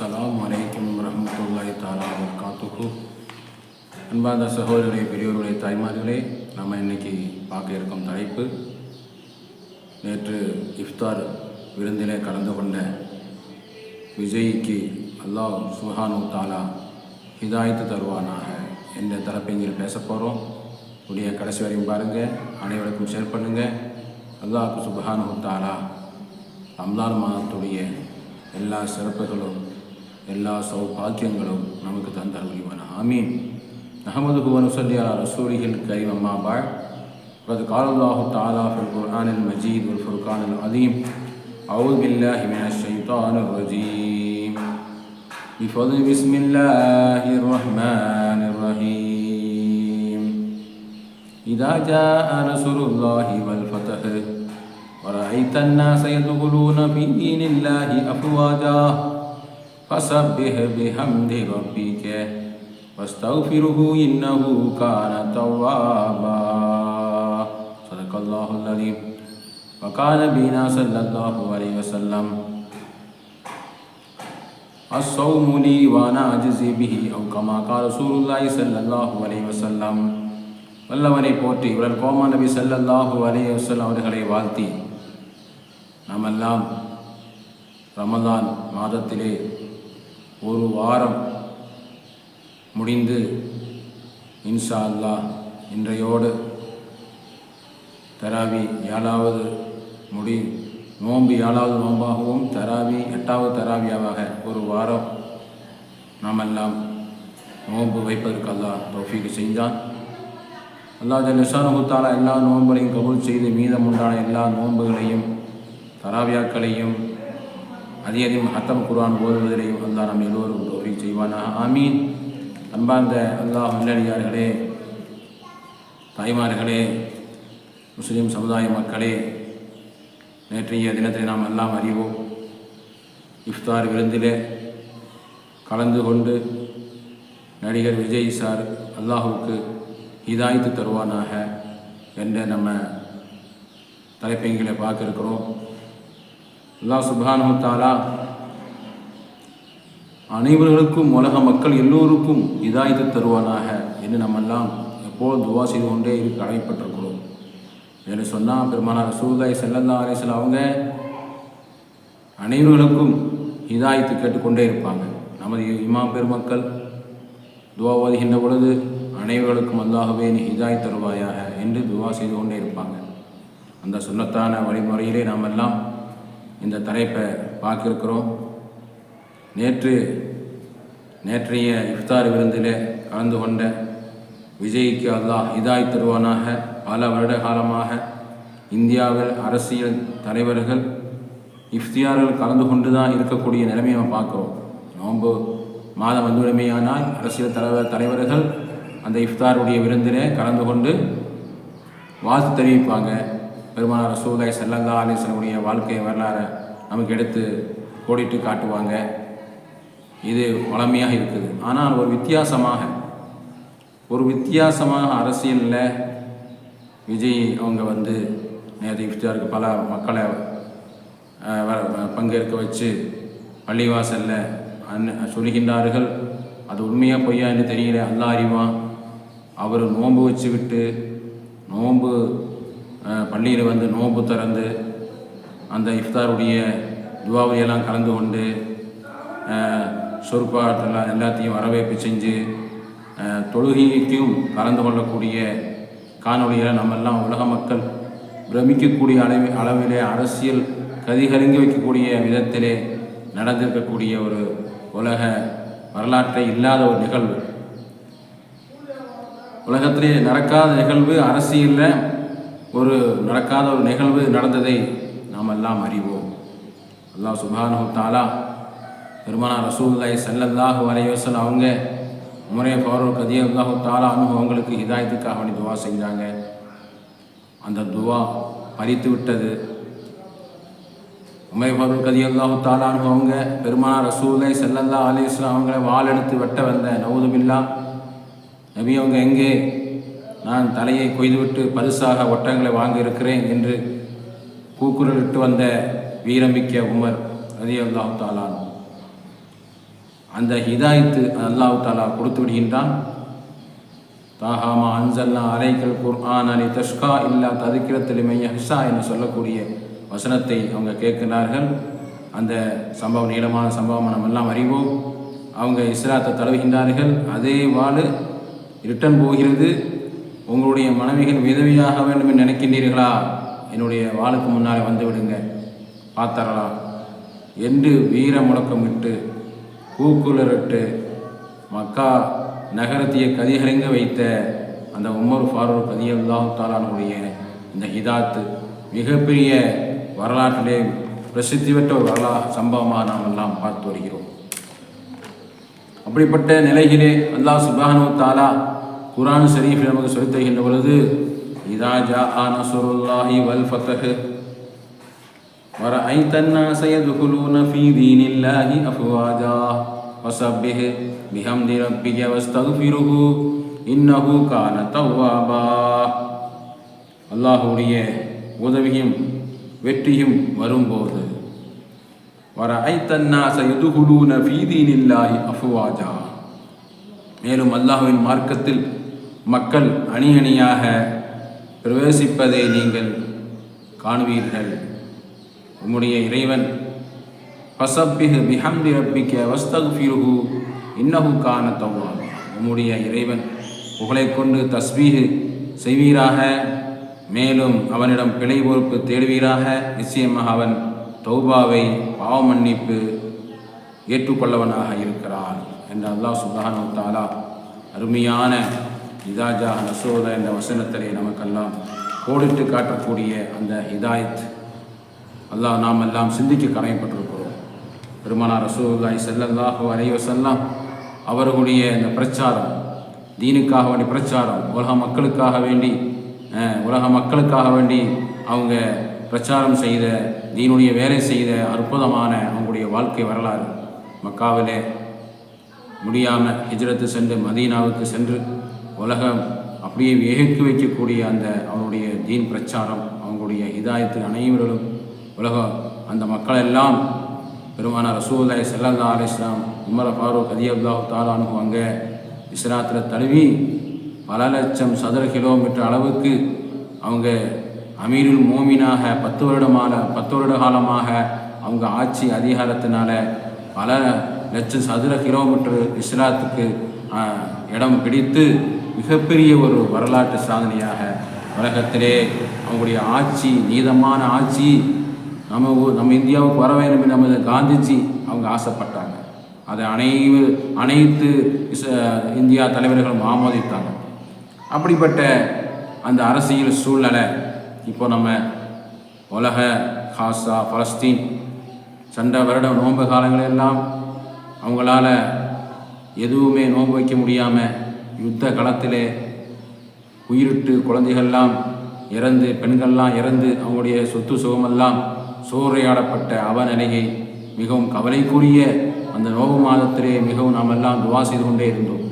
அஸ்லாம் வலைக்கம் ரஹமத்துல்லாய் தாலா வர்காத்துக்கு அன்பார்ந்த சகோதரர்களே பெரியோர்களே தாய்மார்களே நம்ம இன்னைக்கு பார்க்க இருக்கும் தலைப்பு நேற்று இஃப்தார் விருந்திலே கலந்து கொண்ட விஜய்க்கு அல்லாஹ் சுஹானு தாலா ஹிதாயத்து தருவானாக என்ற தலைப்பைங்கில் பேச போகிறோம் உடைய கடைசி வரையும் பாருங்கள் அனைவருக்கும் ஷேர் பண்ணுங்கள் அல்லாஹ் சுபஹானு தாலா ரம்லான் மாதத்துடைய எல்லா சிறப்புகளும் எல்லா சௌபாக்கியங்களும் நமக்கு தந்தருளிவன ஆமீன் அஹமது புவன் சொல்லி ரசூலிகள் கரீம் அம்மா பாய் قد قال الله تعالى في القرآن المجيد والفرقان العظيم أعوذ بالله من الشيطان الرجيم بفضل بسم الله الرحمن الرحيم إذا جاء نصر الله والفتح ورأيت الناس يدخلون في دين الله أفواجا فسبح بحمد ربك واستغفره إنه كان توابا صدق الله العظيم وقال بنا صلى الله عليه وسلم الصوم لي وانا اجزي به او كما قال رسول الله صلى الله عليه وسلم வல்லவனை போற்றி இவரல் கோமா நபி ஸல்லல்லாஹு அலைஹி வஸல்லம் அவர்களை வாழ்த்தி நாமெல்லாம் ரமதான் மாதத்திலே ஒரு வாரம் முடிந்து இன்ஷா அல்லாஹ் இன்றையோடு தராவி ஏழாவது முடி நோன்பு ஏழாவது நோம்பாகவும் தராவி எட்டாவது தராவியாவாக ஒரு வாரம் நாமெல்லாம் நோன்பு வைப்பதற்கு அல்லாஹ் தோஃபிக்கு செஞ்சான் அல்லாஹ் ஜல்லிஷானுத்தாலா எல்லா நோன்புகளையும் கபூல் செய்து மீதம் உண்டான எல்லா நோன்புகளையும் தராவியாக்களையும் அதிக அதிகம் ஹத்தம் குர்ஆன் ஓதுவதிலையும் அல்லா நம் எல்லோரும் தோல்வி செய்வானாக. ஆமீன். அன்பார்ந்த அல்லாஹ் நல்லடியார்களே தாய்மார்களே முஸ்லீம் சமுதாய மக்களே நேற்றைய தினத்தை நாம் எல்லாம் அறிவோம் இஃப்தார் விருந்திலே கலந்து கொண்டு நடிகர் விஜய் சார் அல்லாஹுக்கு இதாய்த்து தருவானாக என்ற நம்ம தலைப்பைங்களை பார்க்க இருக்கிறோம் அல்லா சுபானு தாலா அனைவர்களுக்கும் உலக மக்கள் எல்லோருக்கும் இதாயத்து தருவானாக என்று நம்மெல்லாம் எப்போதும் துவா செய்து கொண்டே இருக்க கடமைப்பட்டிருக்கிறோம் என்று சொன்னால் பெருமானார் சூதாய் செல்லந்தா அரசில் அவங்க அனைவர்களுக்கும் இதாயத்து கேட்டுக்கொண்டே இருப்பாங்க. நமது இமாம் பெருமக்கள் துவா ஓதுகின்ற பொழுது அனைவர்களுக்கும் அல்லாகவே நீ இதாய் தருவாயாக என்று துவா செய்து கொண்டே இருப்பாங்க. அந்த சுண்ணத்தான வழிமுறையிலே நாம் எல்லாம் இந்த தலைப்பை பார்க்கிருக்கிறோம் நேற்று நேற்றைய இஃப்தார் விருந்திலே கலந்து கொண்ட விஜய்க்கு அல்லாஹ் இதாய் தருவானாக. பல வருட காலமாக இந்தியாவில் அரசியல் தலைவர்கள் இஃப்தியார்கள் கலந்து கொண்டு தான் இருக்கக்கூடிய நிலைமையை நம்ம பார்க்குறோம். நோன்பு மாதம் வந்துவிடுமையானால் அரசியல் தலைவர் தலைவர்கள் அந்த இஃப்தாருடைய விருந்திலே கலந்து கொண்டு வாழ்த்து தெரிவிப்பாங்க. பெருமானார் ரசூலாய் செல்லல்லா அலிசனுடைய வாழ்க்கை வரலாறை நமக்கு எடுத்து கோடிட்டு காட்டுவாங்க. இது வளமையாக இருக்குது. ஆனால் ஒரு வித்தியாசமாக ஒரு வித்தியாசமாக அரசியலில் விஜய் அவங்க வந்து நேற்று இஃப்தாருக்கு பல மக்களை வ- பங்கேற்க வச்சு பள்ளிவாசலில் அன் சொல்கின்றார்கள். அது உண்மையாக பொய்யா என்று தெரியல. அல்லாஹ் அறிவான். அவர் நோன்பு வச்சு விட்டு நோன்பு பள்ளியில் வந்து நோன்பு திறந்து அந்த இஃப்தாருடைய துவாவையெல்லாம் கலந்து கொண்டு சொற்பாட்டெல்லாம் எல்லாத்தையும் வரவேற்பு செஞ்சு தொழுகைக்கும் கலந்து கொள்ளக்கூடிய காணொளிகளை நம்மெல்லாம் உலக மக்கள் பிரமிக்கக்கூடிய அளவி அளவிலே அரசியல் கதிகலங்கி வைக்கக்கூடிய விதத்திலே நடந்திருக்கக்கூடிய ஒரு உலக வரலாற்றை இல்லாத ஒரு நிகழ்வு. உலகத்திலே நடக்காத நிகழ்வு அரசியலில் ஒரு நடக்காத ஒரு நிகழ்வு நடந்ததை நாம் எல்லாம் அறிவோம். அல்லாஹ் சுபானு தாலா பெருமானா ரசூல்லாய் சல்லல்லாஹு அலைவசல் அவங்க முறைய ஃபவரூக் கதி அல்லாஹு தாலா அனு அவங்களுக்கு ஹிதாயத்துக்காக வேண்டி துவா செஞ்சாங்க அந்த துவா பறித்து விட்டது. உமை பருள் கதி அல்லாஹு தாலா அவங்க பெருமானா ரசூலை செல்லல்லா அலிஸ்லாம் அவங்கள வாள் எடுத்து வெட்ட வந்த. நவுதுபில்லா நபி அவங்க எங்கே? நான் தலையை கொய்துவிட்டு பரிசாக ஒட்டங்களை வாங்கியிருக்கிறேன் என்று கூக்குரலிட்டு வந்த வீரமிக்க உமர் ரதி அல்லாஹு தாலான் அந்த ஹிதாயத்து அல்லாஹ் தாலா கொடுத்து விடுகின்றான். தாஹாமா அன்சல்லா அலைகள் குர்ஆன் அலி தஷ்கா இல்லா ததுக்கிரத்தில் மையஹ்ஷா என்று சொல்லக்கூடிய வசனத்தை அவங்க கேட்கிறார்கள் அந்த சம்பவம் நீளமான சம்பவம் நம்ம எல்லாம் அறிவோம். அவங்க இஸ்லாத்தை தழுவுகின்றார்கள். அதே வாழ் ரிட்டன் போகிறது. உங்களுடைய மனைவிகள் விதவியாக வேண்டும் என்று நினைக்கின்றீர்களா? என்னுடைய வாளுக்கு முன்னால் வந்து விடுங்க பார்த்தரலாம் என்று வீர முழக்கமிட்டு கூக்குலரிட்டு மக்கா நகரத்திய கதிகரிங்க வைத்த அந்த உமர் ஃபாரூக் கதியல்லாஹு தாலானுடைய இந்த ஹிதாத்து மிகப்பெரிய வரலாற்றிலே பிரசித்தி பெற்ற ஒரு வரலா சம்பவமாக நாம் எல்லாம் பார்த்து வருகிறோம். அப்படிப்பட்ட நிலையிலே அல்லாஹ் சுபானு தாலா குரான் ஷரீஃப் நமக்கு சொல்லித் தருகின்ற பொழுது இதா ஜா நசுருல்லாஹி வல் ஃபத்தஹ் ورأيت الناس يدخلون في دين الله أفواجا فسبح بحمد ربك واستغفره إنه كان توابا அல்லாஹுடைய உதவியும் வெற்றியும் வரும்போது வர ஐத்தன்னாச எதுகுலூன ஃபீதீனில்லாஹி அஃபுவாஜா மேலும் அல்லாஹுவின் மார்க்கத்தில் மக்கள் அணி அணியாக பிரவேசிப்பதை நீங்கள் காணுவீர்கள் உம்முடைய இறைவன் பசப்பிஹு பிஹம்தி ரப்பிக்க வஸ்தகுஃபிருஹு இன்னஹு காண தவ்வாபா உம்முடைய இறைவன் புகழை கொண்டு தஸ்வீகு செய்வீராக. மேலும் அவனிடம் பிழை பொறுப்பு தேடுவீராக. நிச்சயமாக அவன் தௌபாவை பாவ மன்னிப்பு ஏற்றுக்கொள்ளவனாக இருக்கிறான். என்று அல்லாஹ் சுப்ஹானஹு தாலா அருமையான இதாஜா நசோத என்ற வசனத்திலே நமக்கெல்லாம் கோடிட்டு காட்டக்கூடிய அந்த ஹிதாயத் அல்லாஹ் நாம் எல்லாம் சிந்திக்க கடமைப்பட்டிருக்கிறோம். பெருமானார் ரசூல்லாய் ஸல்லல்லாஹு அலைஹி வஸல்லம் அவர்களுடைய இந்த பிரச்சாரம் தீனுக்காக வேண்டி பிரச்சாரம் உலக மக்களுக்காக வேண்டி உலக மக்களுக்காக வேண்டி அவங்க பிரச்சாரம் செய்த தீனுடைய வேலை செய்த அற்புதமான அவங்களுடைய வாழ்க்கை வரலாறு. மக்காவிலே முடியாமல் ஹிஜ்ரத்து சென்று மதீனாவுக்கு சென்று உலகம் அப்படியே வியக்கு வைக்கக்கூடிய அந்த அவருடைய தீன் பிரச்சாரம் அவங்களுடைய இதாயத்தில் அனைவர்களும் உலகம் அந்த மக்கள் எல்லாம் பெருமான ரசூல்லாய் செல்லல்லா அலிஸ்லாம் உமர ஃபாரூக் அதி அப்தாஹு தாலானு அங்கே இஸ்லாத்தில் தழுவி பல லட்சம் சதுர கிலோமீட்டர் அளவுக்கு அவங்க அமீருல் மோமினாக பத்து வருடமான பத்து வருட காலமாக அவங்க ஆட்சி அதிகாரத்தினால பல லட்சம் சதுர கிலோமீட்டர் இஸ்லாத்துக்கு இடம் பிடித்து மிகப்பெரிய ஒரு வரலாற்று சாதனையாக உலகத்திலே அவங்களுடைய ஆட்சி நீதமான ஆட்சி நம்ம நம்ம இந்தியாவுக்கு வர வேண்டும் என்று நமது காந்திஜி அவங்க ஆசைப்பட்டாங்க. அதை அனைவு அனைத்து இந்தியா தலைவர்களும் ஆமோதித்தாங்க அப்படிப்பட்ட அந்த அரசியல் சூழ்நிலை இப்போ நம்ம உலக காசா பலஸ்தீன் சண்டை வருடம் நோன்பு காலங்களெல்லாம் அவங்களால எதுவுமே நோன்பு வைக்க முடியாமல் யுத்த களத்திலே உயிரிட்டு குழந்தைகள்லாம் இறந்து பெண்கள்லாம் இறந்து அவங்களுடைய சொத்து சுகமெல்லாம் சூறையாடப்பட்ட அவநிலையை மிகவும் கவலைக்குரிய அந்த நோவு மாதத்திலே மிகவும் நாமெல்லாம் துவா செய்து கொண்டே இருந்தோம்.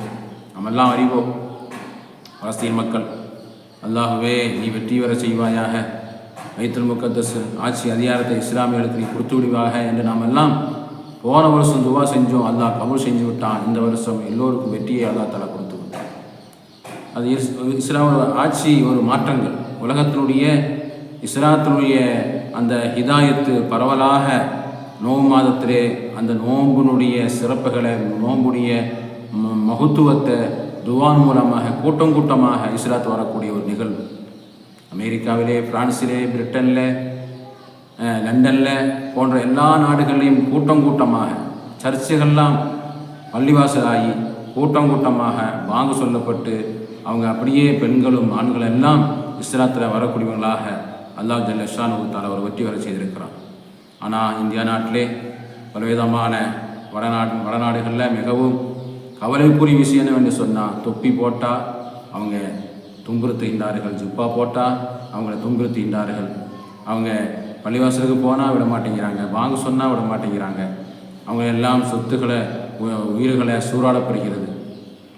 நாமெல்லாம் அறிவோம். பலஸ்தீன் மக்கள் அல்லாஹுவே நீ வெற்றி வர செய்வாயாக. வைத்தல் முக்கத்தஸ் ஆட்சி அதிகாரத்தை இஸ்லாமியர்களுக்கு நீ கொடுத்து விடுவாக என்று நாமெல்லாம் போன வருஷம் துவா செஞ்சோம். அல்லாஹ் கபூல் செஞ்சு விட்டான் இந்த வருஷம் எல்லோருக்கும் வெற்றியை அல்லாஹ் தலை கொடுத்து அது இஸ் இஸ்லாமோட ஆட்சி ஒரு மாற்றங்கள். உலகத்தினுடைய இஸ்லாத்தினுடைய அந்த ஹிதாயத்து பரவலாக நோம்பு மாதத்திலே அந்த நோம்பினுடைய சிறப்புகளை நோம்புடைய ம- மகத்துவத்தை துவான் மூலமாக கூட்டம் கூட்டமாக இஸ்லாத்து வரக்கூடிய ஒரு நிகழ்வு. அமெரிக்காவிலே பிரான்சிலே பிரிட்டனில் லண்டனில் போன்ற எல்லா நாடுகளிலும் கூட்டம் கூட்டமாக சர்ச்சுகள்லாம் பள்ளிவாசலாகி கூட்டம் கூட்டமாக வாங்க சொல்லப்பட்டு அவங்க அப்படியே பெண்களும் ஆண்கள் எல்லாம் இஸ்லாத்தில் வரக்கூடியவங்களாக அல்லாஹ் ஜல்லஷான் தால அவர் வெற்றி வர செய்திருக்கிறான். ஆனால் இந்தியா நாட்டிலே பலவிதமான வடநாடு வடநாடுகளில் மிகவும் கவலைக்குரிய விஷயம் என்னவென்று சொன்னால் தொப்பி போட்டால் அவங்க துன்புறுத்துகின்றார்கள் ஜிப்பா போட்டால் அவங்கள துன்புறுத்துகின்றார்கள். அவங்க பள்ளிவாசலுக்கு போனால் விட மாட்டேங்கிறாங்க வாங்க சொன்னால் விட மாட்டேங்கிறாங்க. அவங்க எல்லாம் சொத்துக்களை உ- உயிர்களை சூறாடப்படுகிறது.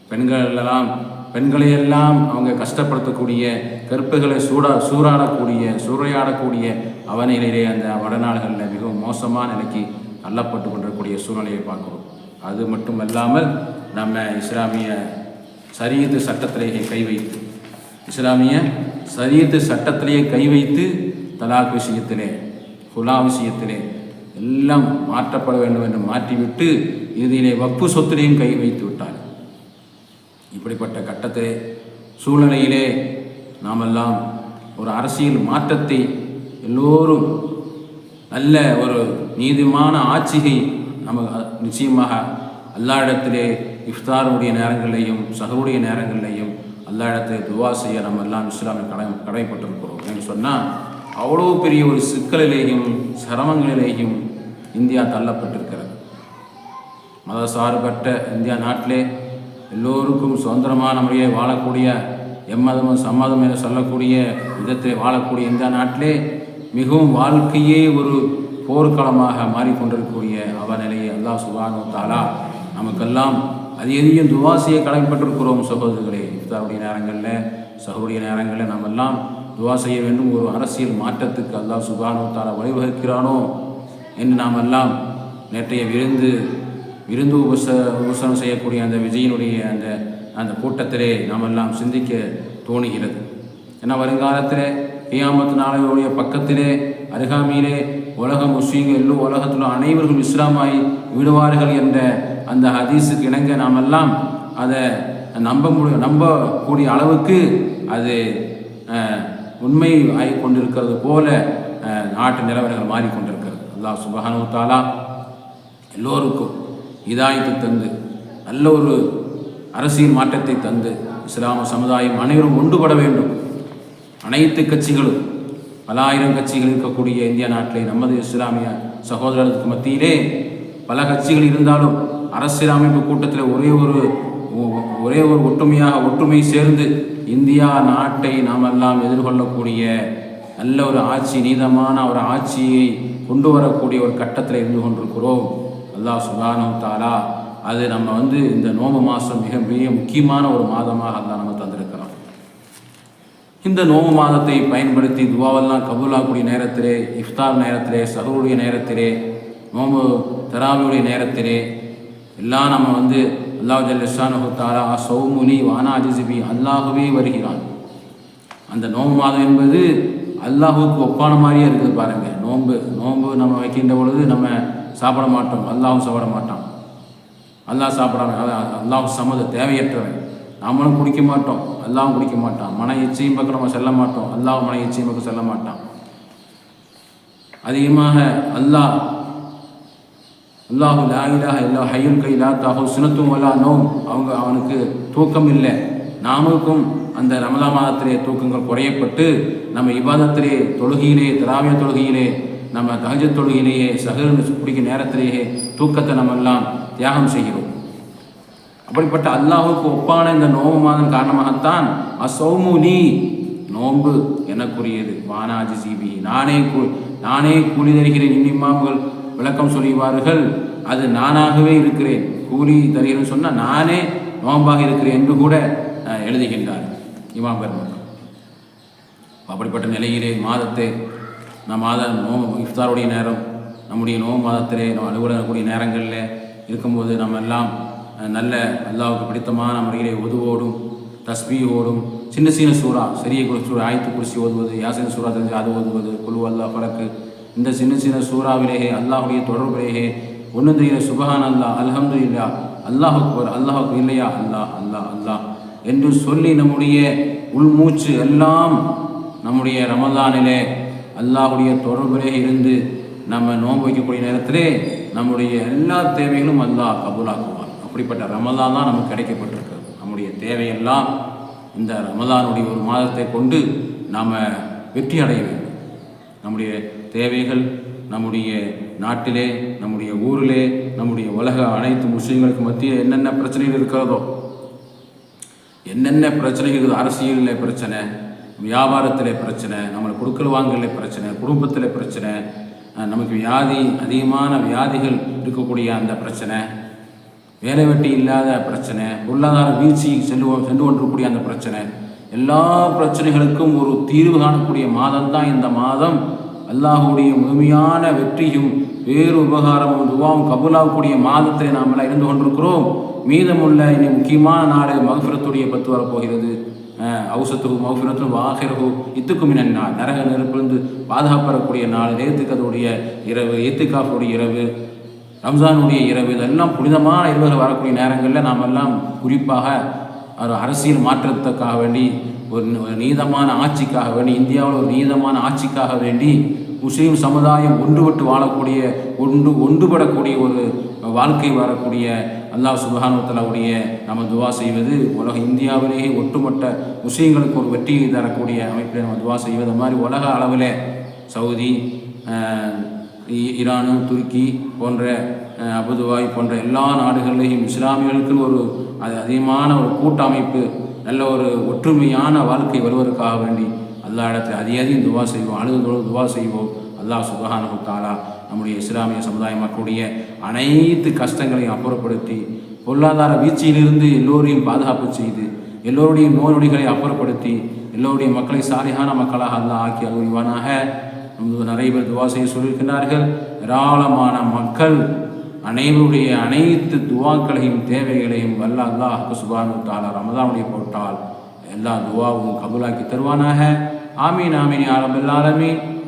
பெண்கள் எல்லாம் பெண்களையெல்லாம் அவங்க கஷ்டப்படுத்தக்கூடிய கற்புகளை சூடா சூறாடக்கூடிய சூறையாடக்கூடிய அவநிலையிலே அந்த வடநாடுகளில் மிகவும் மோசமான நிலைக்கு தள்ளப்பட்டு கொண்டிருக்கூடிய சூழ்நிலையை பார்க்குறோம். அது மட்டும் இல்லாமல் நம்ம இஸ்லாமிய சரியத்து சட்டத்திலேயே கை வைத்து இஸ்லாமிய சரியத்து சட்டத்திலேயே கை வைத்து தலாக் விஷயத்திலே குலா விஷயத்திலே எல்லாம் மாற்றப்பட வேண்டும் என்று மாற்றிவிட்டு இறுதியிலே வப்பு சொத்திலையும் கை வைத்து விட்டார்கள். இப்படிப்பட்ட கட்டத்திலே சூழ்நிலையிலே நாமெல்லாம் ஒரு அரசியல் மாற்றத்தை எல்லோரும் நல்ல ஒரு நீதிமான ஆட்சியை நம்ம நிச்சயமாக அல்லா இடத்திலே இஃப்தாருடைய நேரங்களிலேயும் சகருடைய நேரங்களிலேயும் அல்லா துவா செய்ய நம்ம எல்லாம் இஸ்லாமில் கடை கடைப்பட்டிருக்கிறோம் என்று சொன்னால் அவ்வளோ பெரிய ஒரு சிக்கலிலேயும் சிரமங்களிலேயும் இந்தியா தள்ளப்பட்டிருக்கிறது. மத சார்பற்ற இந்தியா நாட்டிலே எல்லோருக்கும் சுதந்திரமான முறையை வாழக்கூடிய எம்மதமும் சம்மதம் என சொல்லக்கூடிய விதத்தில் வாழக்கூடிய இந்த நாட்டிலே மிகவும் வாழ்க்கையே ஒரு போர்க்களமாக மாறிக்கொண்டிருக்கக்கூடிய அவநிலையை அல்லா சுபானு தாலா நமக்கெல்லாம் அது எதையும் துவா செய்ய கடமைப்பட்டிருக்கிறோம் சகோதரர்களே. இஃப்தாருடைய நேரங்களில் சகோடைய நேரங்களில் நாம் எல்லாம் துவா செய்ய வேண்டும். ஒரு அரசியல் மாற்றத்துக்கு அல்லாஹ் சுபானு தாலா வழிவகுக்கிறானோ என்று நாம் எல்லாம் நேற்றைய விருந்து விருந்து உபச உபசனம் செய்யக்கூடிய அந்த விஜயனுடைய அந்த அந்த கூட்டத்திலே நாம் எல்லாம் சிந்திக்க தோணுகிறது. ஏன்னா வருங்காலத்திலே கியாமத்து நாளையுடைய பக்கத்திலே அருகாமையிலே உலக முஸ்லீம்கள் எல்லோ உலகத்தில் அனைவரும் இஸ்லாமாய் விடுவார்கள் என்ற அந்த ஹதீஸுக்கு இணங்க நாம் எல்லாம் அதை நம்ப முடியும் நம்பக்கூடிய அளவுக்கு அது உண்மை ஆகி கொண்டிருக்கிறது போல நாட்டு நிலவரங்கள் மாறிக்கொண்டிருக்கிறது. அல்லா சுபஹானு தாலா எல்லோருக்கும் இதாயத்தை தந்து நல்ல ஒரு அரசியல் மாற்றத்தை தந்து இஸ்லாம சமுதாயம் அனைவரும் ஒன்றுபட வேண்டும். அனைத்து கட்சிகளும் பல ஆயிரம் கட்சிகள் இருக்கக்கூடிய இந்திய நாட்டிலே நமது இஸ்லாமிய சகோதரர்களுக்கு மத்தியிலே பல கட்சிகள் இருந்தாலும் அரசியல் அமைப்பு கூட்டத்தில் ஒரே ஒரு ஒரே ஒரு ஒற்றுமையாக ஒற்றுமை சேர்ந்து இந்தியா நாட்டை நாம் எல்லாம் எதிர்கொள்ளக்கூடிய நல்ல ஒரு ஆட்சி நீதமான ஒரு ஆட்சியை கொண்டு வரக்கூடிய ஒரு கட்டத்தில் இருந்து கொண்டிருக்கிறோம். அல்லாஹ் சுபானு தாலா அது நம்ம வந்து இந்த நோம்பு மாதம் மிக மிக முக்கியமான ஒரு மாதமாக அல்லாஹ் நம்ம தந்திருக்கிறோம் இந்த நோம்பு மாதத்தை பயன்படுத்தி துவாவெல்லாம் கபூலாக்கூடிய நேரத்திலே இஃப்தார் நேரத்திலே சகருடைய நேரத்திலே நோம்பு தராவியுடைய நேரத்திலே எல்லாம் நம்ம வந்து அல்லாஹ் ஜல்லிஷானு தாரா சௌமுனி வானாஜிசிபி அல்லாஹுவே வருகிறான். அந்த நோம்பு மாதம் என்பது அல்லாஹுக்கு ஒப்பான மாதிரியே இருக்குது பாருங்கள் நோன்பு நோன்பு நம்ம வைக்கின்ற பொழுது நம்ம சாப்பிட மாட்டோம் அல்லாஹும் சாப்பிட மாட்டான் அல்லாஹ் சாப்பிடாம அல்லாஹ் சமது தேவையற்றவன். நாமளும் குடிக்க மாட்டோம். அல்லாவும் குடிக்க மாட்டான். மன எச்சையும் பக்கம் நம்ம செல்ல மாட்டோம். அல்லாஹ் மன எச்சையும் பக்கம் செல்ல மாட்டான். அதிகமாக அல்லாஹ் அல்லாஹு லாயிலாக இல்லா ஹையுல் கை லா தாஹு சுனத்தும் அல்லா நோம். அவங்க அவனுக்கு தூக்கம் இல்லை நாமளுக்கும் அந்த ரமதா மாதத்திலே தூக்கங்கள் குறையப்பட்டு நம்ம இபாதத்திலே தொழுகையிலே திராவிய தொழுகையிலே நம்ம தகஜ தொழுகையிலேயே சகர் குடிக்கும் நேரத்திலேயே தூக்கத்தை நம்ம எல்லாம் தியாகம் செய்கிறோம். அப்படிப்பட்ட அல்லாஹுக்கு ஒப்பான இந்த நோம்பு மாதம் காரணமாகத்தான் அசௌமு நீ நோன்பு எனக்குரியது. வானாஜி சிபி நானே கூ நானே கூலி தருகிறேன். இன்னிமாம்கள் விளக்கம் சொல்லுவார்கள் அது நானாகவே இருக்கிறேன். கூலி தருகிறேன்னு சொன்னால் நானே நோம்பாக இருக்கிறேன் என்று கூட எழுதுகின்றார் இமாம் பெருமக்கள் அப்படிப்பட்ட நிலையிலே மாதத்தை நம் மாத நோ இஃப்தாருடைய நேரம் நம்முடைய நோ மாதத்திலே நம்ம அலுவலகக்கூடிய நேரங்களில் இருக்கும்போது நம்ம எல்லாம் நல்ல அல்லாவுக்கு பிடித்தமான முறையிலே உதுவோடும் ஓடும் சின்ன சின்ன சூறா சிறிய குரு சூறா ஆயத்து குறிச்சி ஓதுவது யாசின் சூறா தெரிஞ்சு அது ஓதுவது குழு அல்லா பழக்கு இந்த சின்ன சின்ன சூறாவிலேயே அல்லாஹுடைய தொடர்பிலேயே ஒன்று தெரிகிற சுபஹான் அல்லாஹ் அல்ஹம்து இல்லா அல்லாஹ் அக்பர் அல்லாஹ் இல்லையா? அல்லாஹ் அல்லாஹ் அல்லாஹ் என்று சொல்லி நம்முடைய உள்மூச்சு எல்லாம் நம்முடைய ரமலானிலே அல்லாஹுடைய தொடர்பிலே இருந்து நம்ம நோன்பு வைக்கக்கூடிய நேரத்திலே நம்முடைய எல்லா தேவைகளும் அல்லாஹ் கபூலாக்குவான். அப்படிப்பட்ட ரமதான் தான் நமக்கு கிடைக்கப்பட்டிருக்கு நம்முடைய தேவையெல்லாம் இந்த ரமதானுடைய ஒரு மாதத்தை கொண்டு நாம் வெற்றி அடைய வேண்டும். நம்முடைய தேவைகள் நம்முடைய நாட்டிலே நம்முடைய ஊரிலே நம்முடைய உலக அனைத்து முஸ்லீம்களுக்கு மத்தியில் என்னென்ன பிரச்சனைகள் இருக்கிறதோ என்னென்ன பிரச்சனைகள் இருக்குது அரசியலில் பிரச்சனை வியாபாரத்தில் பிரச்சனை நம்மளை கொடுக்கல் வாங்கல பிரச்சனை குடும்பத்தில் பிரச்சனை நமக்கு வியாதி அதிகமான வியாதிகள் இருக்கக்கூடிய அந்த பிரச்சனை வேலை வெட்டி இல்லாத பிரச்சனை பொருளாதார வீழ்ச்சி சென்று சென்று கொண்டிருக்கக்கூடிய அந்த பிரச்சனை எல்லா பிரச்சனைகளுக்கும் ஒரு தீர்வு காணக்கூடிய மாதம்தான் இந்த மாதம். அல்லாஹுடைய முழுமையான வெற்றியும் வேறு உபகாரமும் துவாவும் கபூலாகக்கூடிய மாதத்தில் நாம் எல்லாம் இருந்து கொண்டிருக்கிறோம். மீதமுள்ள இனி முக்கியமான நாடு மகஃபிரத்துடைய பத்து வரப்போகிறது. அவுசத்து மௌஃபிரத்தும் வாகிரகு இத்துக்கும் நாள். நரக நெருப்பிலிருந்து பாதுகாப்படக்கூடிய நாள். ஏத்துக்கதுடைய இரவு ஏத்துக்காஃபுடைய இரவு ரம்ஜானுடைய இரவு இதெல்லாம் புனிதமான இரவுகள் வரக்கூடிய நேரங்களில் நாம் எல்லாம் குறிப்பாக ஒரு அரசியல் மாற்றத்துக்காக வேண்டி ஒரு ஒரு நீதமான ஆட்சிக்காக வேண்டி இந்தியாவில் ஒரு நீதமான ஆட்சிக்காக வேண்டி முஸ்லீம் சமுதாயம் ஒன்றுபட்டு வாழக்கூடிய ஒன்று ஒன்றுபடக்கூடிய ஒரு வாழ்க்கை வரக்கூடிய அல்லாஹ் சுபஹானுத்தலாவுடைய நம்ம துவா செய்வது உலக இந்தியாவிலேயே ஒட்டுமொத்த முஸ்லீம்களுக்கு ஒரு வெற்றியை தரக்கூடிய அமைப்பில் நம்ம துவா செய்வது. மாதிரி உலக அளவில் சவுதி ஈரானு துருக்கி போன்ற அபுதுவாய் போன்ற எல்லா நாடுகளிலேயும் இஸ்லாமியர்களுக்கு ஒரு அது அதிகமான ஒரு கூட்டமைப்பு நல்ல ஒரு ஒற்றுமையான வாழ்க்கை வருவதற்காக வேண்டி அல்லா இடத்துல அதிக அதிகம் துவா செய்வோம் அழுது துவா செய்வோம். அல்லாஹ் சுபஹானு தாலா நம்முடைய இஸ்லாமிய சமுதாய மக்களுடைய அனைத்து கஷ்டங்களையும் அப்புறப்படுத்தி பொருளாதார வீழ்ச்சியிலிருந்து எல்லோரையும் பாதுகாப்பு செய்து எல்லோருடைய நோய் நொடிகளை அப்புறப்படுத்தி எல்லோருடைய மக்களை சாலிகான மக்களாக அல்லாஹ் ஆக்கி அருள்வானாக. நிறைய பேர் துவா செய்ய சொல்லியிருக்கிறார்கள் ஏராளமான மக்கள் அனைவருடைய அனைத்து துவாக்களையும் தேவைகளையும் வல்ல அல்லாஹ் சுபானு தாலா ரமதானுடைய போட்டால் எல்லா துவாவும் கபூலாக்கி தருவானாக. ஆமீன் ஆமீன் யா